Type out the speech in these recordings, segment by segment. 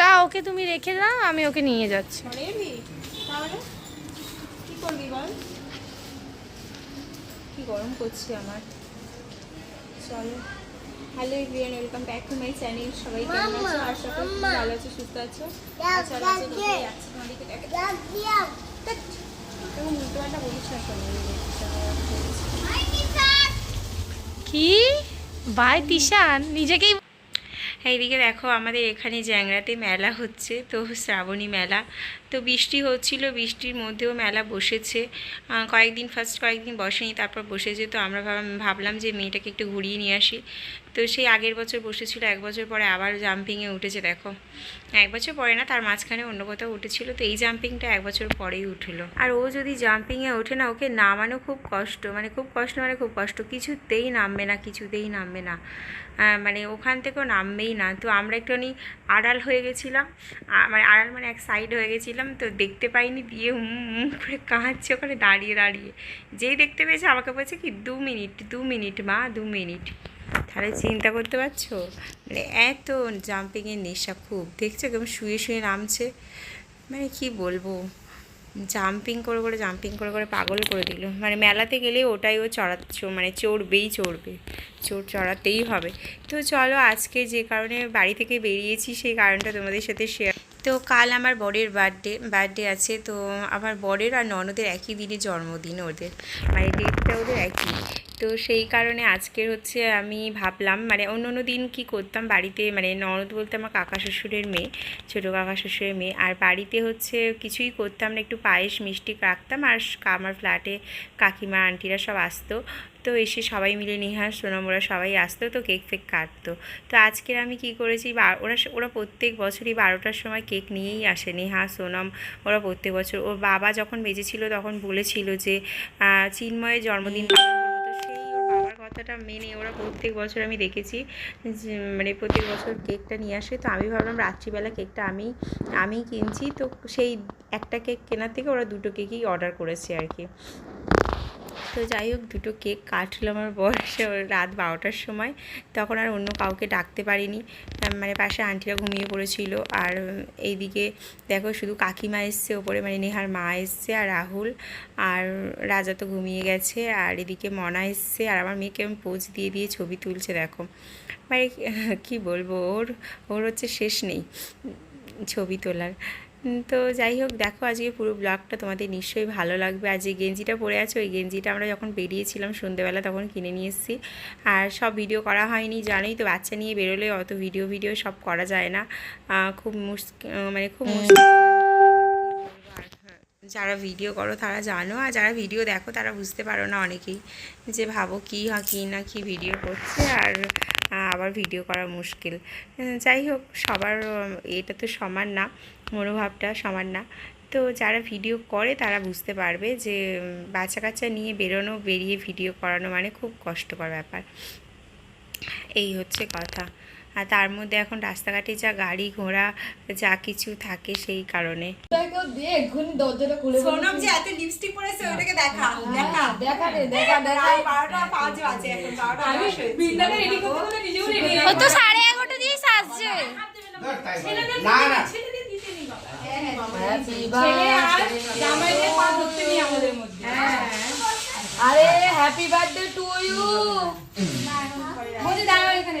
দা ওকে তুমি রেখে দাও আমি ওকে নিয়ে যাচ্ছি। কি করবি বল? কি গরম করছে আমার। চলো। Hello everyone welcome back to my channel সবাই কেমন আছো? আশা করি ভালো আছো সুস্থ আছো। চলো আজকে তোমাদেরকে দেখা এরকম বলিস না কি? বাই তিশান? নিজেকেই এইদিকে দেখো আমাদের এখানে জ্যাংরাতে মেলা হচ্ছে, তো শ্রাবণী মেলা। তো বৃষ্টি হচ্ছিল, বৃষ্টির মধ্যেও মেলা বসেছে। কয়েকদিন ফার্স্ট কয়েকদিন বসেনি, তারপর বসেছে। তো আমরা ভাব- ভাবলাম যে মেয়েটাকে একটু ঘুরিয়ে নিয়ে আসি। তো সেই আগের বছর বসেছিল, এক বছর পরে আবার জাম্পিংয়ে উঠেছে, দেখো। এক বছর পরে না, তার মাঝখানে অন্য কোথাও উঠেছিল, তো এই জাম্পিংটা এক বছর পরেই উঠল। আর ও যদি জাম্পিংয়ে ওঠে না, ওকে নামানো খুব কষ্ট মানে খুব কষ্ট মানে খুব কষ্ট, কিছুতেই নামবে না, কিছুতেই নামবে না। মানে ওখান থেকেও নামবেই না। তো আমরা একটুখানি আড়াল হয়ে গেছিলাম মানে আড়াল মানে এক সাইড হয়ে গেছিলাম, তো দেখতে পাইনি, দিয়ে হুম করে কাঁদছে ওখানে দাঁড়িয়ে দাঁড়িয়ে। যেই দেখতে পেয়েছে, আমাকে বলছে কি, দু মিনিট দু মিনিট মা, দু মিনিট। তাহলে চিন্তা করতে পারছ? মানে এত জাম্পিংয়ের নেশা খুব। দেখছ কেমন শুয়ে শুয়ে নামছে? মানে কি বলব? জাম্পিং করে করে জাম্পিং করে করে পাগল করে দিল। মানে মেলাতে গেলে ওটাই ও চড়াচ্ছ মানে চড়বেই চড়বে। চোর চড়াতেই হবে। তো চলো আজকে যে কারণে বাড়ি থেকে বেরিয়েছি, সেই কারণটা তোমাদের সাথে শেয়ার তো কাল আমার বরের বার্থডে বার্থডে আছে। তো আমার বরের আর ননদের একই দিনে জন্মদিন ওদের। মানে ডেটটা ওদের একই তো সেই কারণে আজকের হচ্ছে আমি ভাবলাম মানে অন্য অন্য দিন কি করতাম? বাড়িতে মানে ননদ বলতে আমার কাকা শ্বশুরের মেয়ে, ছোটো কাকা শ্বশুরের মেয়ে। আর বাড়িতে হচ্ছে কিছুই করতাম না, একটু পায়েস মিষ্টি রাখতাম আর আমার ফ্ল্যাটে কাকিমা, আন্টিরা সব আসতো। তো এসে সবাই মিলে নিহার সোনাম ওরা সবাই আসতো, তো কেক ফেক কাটতো। তো আজকের আমি কি করেছি ওরা ওরা প্রত্যেক বছরই বারোটার সময় কেক নিয়েই আসে, নেহা, সোনম, ওরা প্রত্যেক বছর। ওর বাবা যখন বেজেছিল তখন বলেছিল যে চিন্ময়ের জন্মদিন কথাটা মেনে ওরা প্রত্যেক বছর আমি দেখেছি মানে প্রত্যেক বছর কেকটা নিয়ে আসে। তো আমি ভাবলাম রাত্রিবেলা কেকটা আমি আমি কিনছি। তো সেই একটা কেক কেনার থেকে ওরা দুটো কেকই অর্ডার করেছে আর কি। তো যাই হোক, দুটো কেক কাটলো আমার বয়সে রাত বারোটার সময়। তখন আর অন্য কাউকে ডাকতে পারিনি। মানে পাশে আন্টিরা ঘুমিয়ে পড়েছিল। আর এইদিকে দেখো শুধু কাকিমা এসছে, ওপরে মানে নেহার মা এসছে আর রাহুল। আর রাজা তো ঘুমিয়ে গেছে। আর এদিকে মনা এসছে। আর আমার মেয়েকে আমি পোজ দিয়ে দিয়ে ছবি তুলছে, দেখো। মানে কি বলব, ওর ওর হচ্ছে শেষ নেই ছবি তোলার। তো যাই হোক দেখো আজকে পুরো ব্লগটা তোমাদের নিশ্চয়ই ভালো লাগবে। আর যে গেঞ্জিটা পরে আছে ওই গেঞ্জিটা আমরা যখন বেরিয়েছিলাম সন্ধ্যেবেলা তখন কিনে নিয়ে এসেছি। আর সব ভিডিও করা হয়নি জানোই তো বাচ্চা নিয়ে বেরোলে অত ভিডিও ভিডিও সব করা যায় না। খুব মুশকিল মানে খুব মুশকিল। যারা ভিডিও করো তারা জানো আর যারা ভিডিও দেখো তারা বুঝতে পারো না অনেকেই যে ভাবো কী হা কী না কী ভিডিও করছে। আর আবার ভিডিও করা মুশকিল। যাই হোক, সবার এটা তো সমান না, মনোভাবটা সমান না। তো যারা ভিডিও করে, তারা বুঝতে পারবে যে বাচ্চা কাচ্চা নিয়ে বেরোনো, বেরিয়ে ভিডিও করানো মানে খুব কষ্টকর ব্যাপার। এই হচ্ছে কথা। আর তার মধ্যে এখন রাস্তাঘাটে যা গাড়ি ঘোড়া যা কিছু থাকে সেই কারণে। সাড়ে এগারোটা দিয়ে সাজছে। না না। আরে হ্যাপি বার্থডে টু ইউ দাঁড়াও এখানে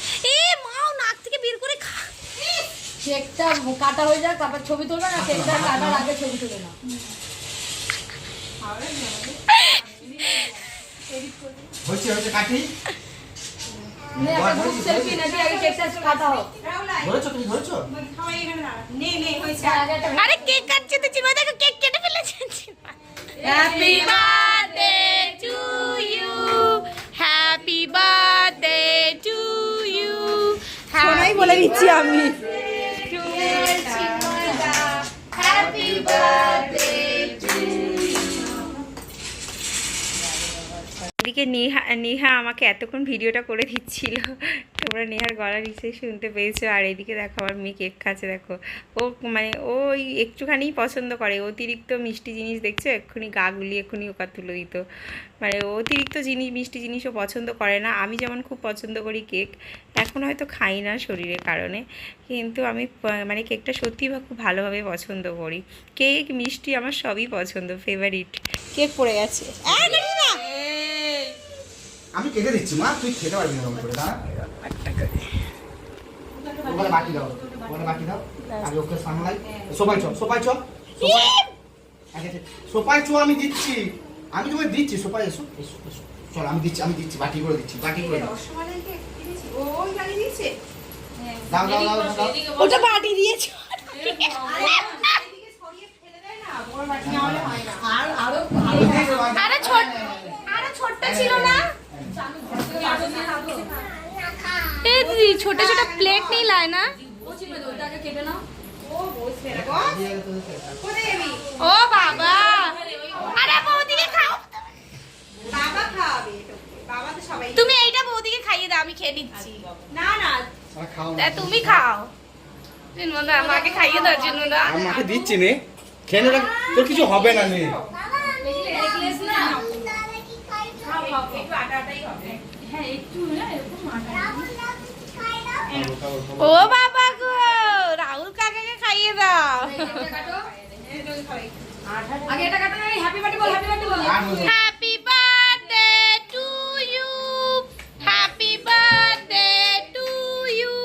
কেকটা কাটা হয়ে যাক তারপর ছবি তুলবে না? কেকটা কাটার আগে ছবি তুলে না হচ্ছে হচ্ছে কাটি। নে একটা গ্রুপ সেলফি নাকি? আগে কেকটা কাটা হোক। ধরেছো তুমি ধরেছো? সবাই এখানে দাঁড়া। নে, নে, হয়েছে। আগে একটা আরে কেক কাটছে তো দেখো কেক কেটে ফেলেছে happy birthday to you happy birthday to you বলে দিচ্ছি আমি। হ্যাপি এদিকে নেহা নেহা আমাকে এতক্ষণ ভিডিওটা করে দিচ্ছিল। তোমরা নেহার গলা নিশ্চয়ই শুনতে পেয়েছ। আর এদিকে দেখো, আমার মেয়ে কেক খাচ্ছে, দেখো। ও মানে ওই একটুখানি পছন্দ করে। অতিরিক্ত মিষ্টি জিনিস দেখছ, এক্ষুনি গা গুলি এক্ষুনি ওকা তুলে দিত। মানে অতিরিক্ত জিনিস, মিষ্টি জিনিসও পছন্দ করে না। আমি যেমন খুব পছন্দ করি কেক, এখন হয়তো খাই না শরীরের কারণে। কিন্তু আমি মানে কেকটা সত্যিই খুব ভালোভাবে পছন্দ করি। কেক, মিষ্টি আমার সবই পছন্দ ফেভারিট কেক পড়ে গেছে। আমি কেটে দিচ্ছি মা। তুই খেতে পারবি না এরকম করে দাঁড়া। ওখানে বাকি দাও ওখানে বাকি দাও। আগে ওকে সামলাই। সোপাই চ সোপাই চ সোপাই চ আমি দিচ্ছি। আমি তোমায় দিচ্ছি সোপাই এসো এসো চল আমি দিচ্ছি আমি দিচ্ছি বাটি করে দিচ্ছি বাটি করে দাও। দাও দাও দাও দাও ওটা বাটি দিয়েছ। এদিকে সরিয়ে ফেলে দেয় না বড় বাটি না হলে হয় না আর আরও। আরে ছোট আরে ছোট্ট ছিল না? এ দিদি ছোট ছোট প্লেট নেই লায় না? ওটাকে কেটে নাও ও বসবে না গো কোথায় যাবি ও বাবা। আরে বৌদিকে খাও। বাবা তো সবাই তুমি এইটা বৌদিকে খাইয়ে দাও আমি খেয়ে নিচ্ছি। না না। তা তুমি খাও। আমাকে খাইয়ে দাও চিনুদা আমি মাকে দিচ্ছি নে। খেয়ে তোর কিছু হবে না নে নেকলেস না খাও খাও একটু আটা আটাই হবে হ্যাঁ একটু না এরকম আটা ও বাবা গো রাহুল কাকাকে খাইয়ে দাও। আগে এটা কাটো হ্যাপি বার্থডে বল happy birthday ball. Happy birthday to you happy birthday to you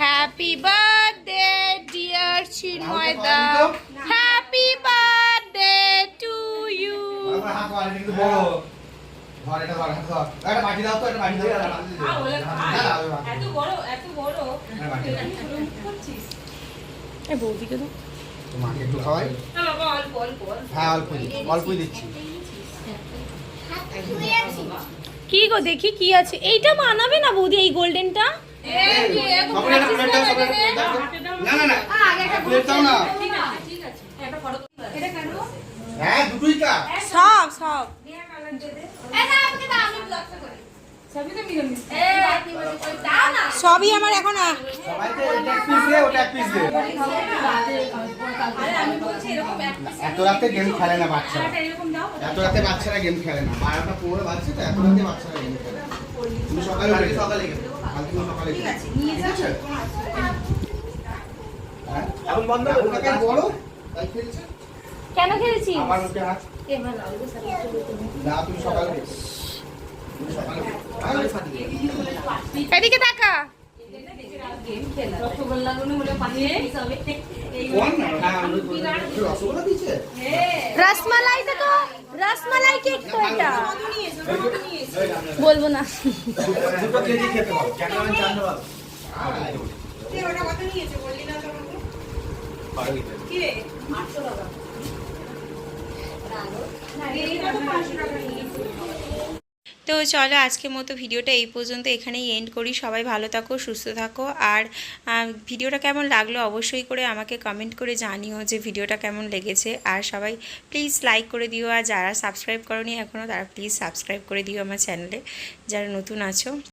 happy birthday dear Chinmoy da happy birthday to you ধর এটা ধর ধর দাও তো দাও। এত বড় এত বড় এ বৌদিকে একটু খাওয়াই। হ্যাঁ অল্প অল্পই দিচ্ছি কি গো দেখি কি আছে এইটা মানাবে না বৌদি এই গোল্ডেনটা হ্যাঁ সব সব সবই আমার এখন এত রাতে গেম খেলে না বাচ্চারা। একটা এরকম দাও এত রাতে বাচ্চারা গেম খেলে না। বারোটা পনেরো বাজছে তো এত রাতে বাচ্চারা গেম খেলে তুমি সকালে সকালে সকালে ঠিক আছে। হ্যাঁ? এখন বন্ধ বড় কেন খেলছি আমার মুখে হাত। এদিকে রসমালাই দেখো রসমালাই কেক তো এটা। কত নিয়েছো কত নিয়েছো বলব না ওটা কত নিয়েছো বললি তো কি? রে 800 টাকা তো 500 টাকা নিয়েছো তো চলো আজকের মতো ভিডিওটা এই পর্যন্ত এখানেই এন্ড করি। সবাই ভালো থাকো, সুস্থ থাকো। আর ভিডিওটা কেমন লাগল অবশ্যই করে আমাকে কমেন্ট করে জানিও যে ভিডিওটা কেমন লেগেছে। আর সবাই প্লিজ লাইক করে দিও। আর যারা সাবস্ক্রাইব করনি এখনও তারা প্লিজ সাবস্ক্রাইব করে দিও আমার চ্যানেলে যারা নতুন আছো।